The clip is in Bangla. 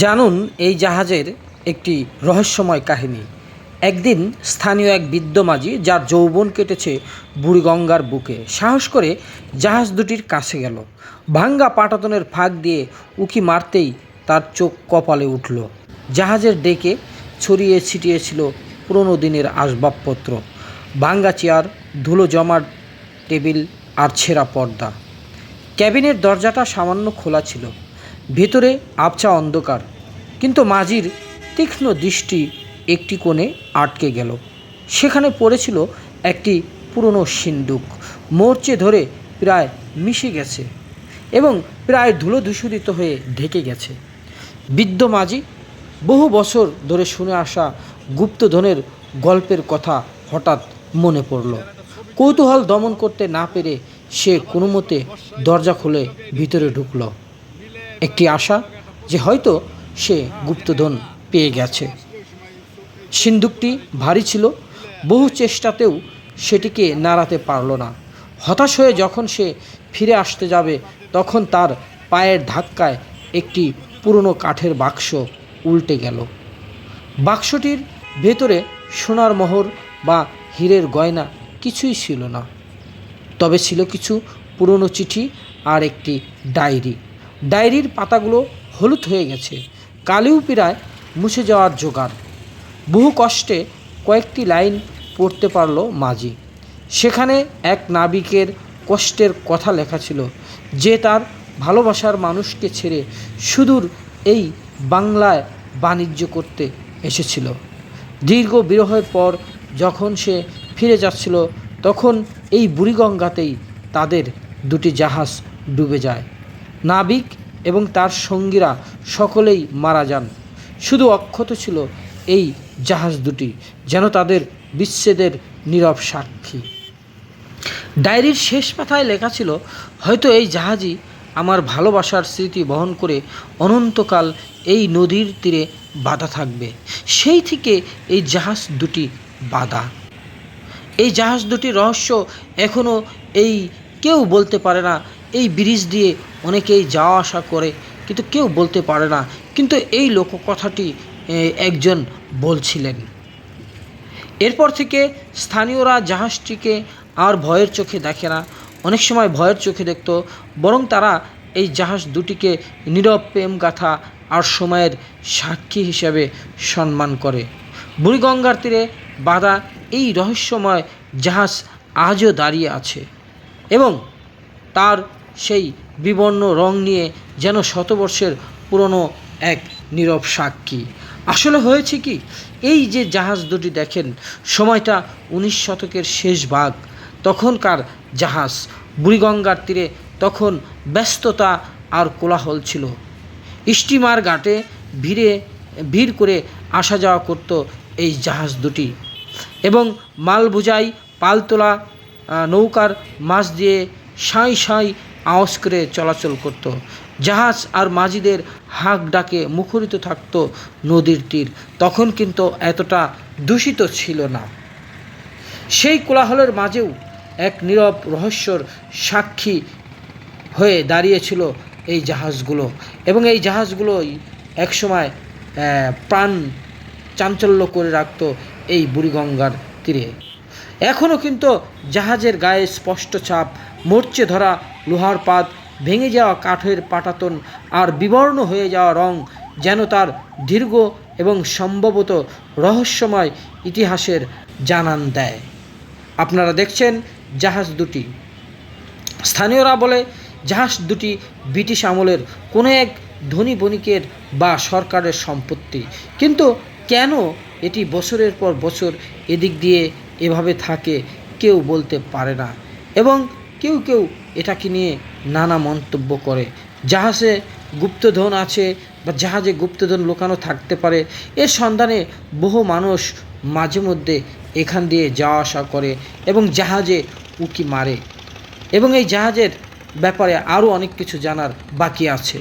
জানুন এই জাহাজের একটি রহস্যময় কাহিনী। একদিন স্থানীয় এক বৃদ্ধ মাঝি, যার যৌবন কেটেছে বুড়িগঙ্গার বুকে, সাহস করে জাহাজ দুটির কাছে গেল। ভাঙ্গা পাটাতনের ফাঁক দিয়ে উকি মারতেই তার চোখ কপালে উঠল। জাহাজের ডেকে ছড়িয়ে ছিটিয়েছিল পুরনো দিনের আসবাবপত্র। ভাঙ্গা চেয়ার, ধুলো জমার টেবিল আর ছেঁড়া পর্দা। ক্যাবিনের দরজাটা সামান্য খোলা ছিল। ভেতরে আবছা অন্ধকার। কিন্তু মাঝির তীক্ষ্ণ দৃষ্টি একটি কোণে আটকে গেল। সেখানে পড়েছিল একটি পুরনো সিন্দুক। মোর্চে ধরে প্রায় মিশে গেছে এবং প্রায় ধুলো দূষিত হয়ে ঢেকে গেছে। বৃদ্ধ মাঝি বহু বছর ধরে শুনে আসা গুপ্তধনের গল্পের কথা হঠাৎ মনে পড়ল। কৌতূহল দমন করতে না পেরে সে কোনো মতে দরজা খুলে ভিতরে ঢুকলো। একটি আশা যে হয়তো সে গুপ্তধন পেয়ে গেছে। সিন্দুকটি ভারী ছিল, বহু চেষ্টাতেও সেটিকে নাড়াতে পারল না। হতাশ হয়ে যখন সে ফিরে আসতে যাবে, তখন তার পায়ের ধাক্কায় একটি পুরনো কাঠের বাক্স উল্টে গেল। বাক্সটির ভেতরে সোনার মোহর বা হীরের গয়না কিছুই ছিল না। তবে ছিল কিছু পুরনো চিঠি আর একটি ডায়েরি। ডায়েরির পাতাগুলো হলুদ হয়ে গেছে। কালিও মুছে যাওয়ার জোগাড়। বহু কষ্টে কয়েকটি লাইন পড়তে পারল মাঝি। সেখানে এক নাবিকের কষ্টের কথা লেখা ছিল, যে তার ভালোবাসার মানুষকে ছেড়ে সুদূর এই বাংলায় বাণিজ্য করতে এসেছিল। দীর্ঘ বিরহের পর যখন সে ফিরে যাচ্ছিল, তখন এই বুড়িগঙ্গাতেই তাদের দুটি জাহাজ ডুবে যায়। নাবিক এবং তার সঙ্গীরা সকলেই মারা যান। শুধু অক্ষত ছিল এই জাহাজ দুটি, যেন তাদের বিচ্ছেদের নীরব সাক্ষী। ডায়েরির শেষ পাতায় লেখা ছিল, হয়তো এই জাহাজই আমার ভালোবাসার স্মৃতি বহন করে অনন্তকাল এই নদীর তীরে বাধা থাকবে। সেই থেকে এই জাহাজ দুটি বাধা। এই জাহাজ দুটির রহস্য এখনও এই কেউ বলতে পারে না ব্রিজ দিয়ে অনেকেই যাওয়া আসা করে, কিন্তু কেউ বলতে পারে না। কিন্তু এই লোককথাটি একজন বলছিলেন। এরপর থেকে স্থানীয়রা জাহাজটিকে আর ভয়ের চোখে দেখে না। অনেক সময় ভয়ের চোখে দেখত, বরং তারা এই জাহাজ দুটিকে নীরব প্রেম গাথা আর সময়ের সাক্ষী হিসেবে সম্মান করে। বুড়িগঙ্গার তীরে বাঁধা এই রহস্যময় জাহাজ আজও দাঁড়িয়ে আছে এবং তার সেই বিবর্ণ রং নিয়ে যেন শতবর্ষের পুরনো এক নীরব সাক্ষী। আসলে হয়েছে কি, এই যে জাহাজ দুটি দেখেন, সময়টা উনিশ শতকের শেষ ভাগ। তখনকার জাহাজ, বুড়িগঙ্গার তীরে তখন ব্যস্ততা আর কোলাহল ছিল। স্টিমার ঘাটে ভিড়ে, ভিড় করে আসা যাওয়া করত এই জাহাজ দুটি। এবং মাল বোঝাই পালতোলা নৌকার মাছ দিয়ে সাঁই সাঁই আওয়াজ করে চলাচল করত। জাহাজ আর মাঝিদের হাঁক ডাকে মুখরিত থাকতো নদীর তীর। তখন কিন্তু এতটা দূষিত ছিল না। সেই কোলাহলের মাঝেও এক নীরব রহস্যর সাক্ষী হয়ে দাঁড়িয়েছিল এই জাহাজগুলো। এবং এই জাহাজগুলোই একসময় প্রাণ চাঞ্চল্য করে রাখত এই বুড়িগঙ্গার তীরে। এখনও কিন্তু জাহাজের গায়ে স্পষ্ট ছাপ মরচে ধরা, লোহার পাত ভেঙে যাওয়া কাঠের পাটাতন আর বিবর্ণ হয়ে যাওয়া রং যেন তার দীর্ঘ এবং সম্ভবত রহস্যময় ইতিহাসের জানান দেয়। আপনারা দেখছেন জাহাজ দুটি। স্থানীয়রা বলে, জাহাজ দুটি ব্রিটিশ আমলের কোনো এক ধনী বণিকের বা সরকারের সম্পত্তি। কিন্তু কেন এটি বছরের পর বছর এদিক দিয়ে এভাবে থাকে কেউ বলতে পারে না। এবং কেউ কেউ এটাকে নিয়ে নানা মন্তব্য করে। জাহাজে গুপ্তধন আছে বা জাহাজে গুপ্তধন লোকানো থাকতে পারে, এর সন্ধানে বহু মানুষ মাঝে মধ্যে এখান দিয়ে যাওয়া আসা করে এবং জাহাজে উকি মারে। এবং এই জাহাজের ব্যাপারে আরও অনেক কিছু জানার বাকি আছে।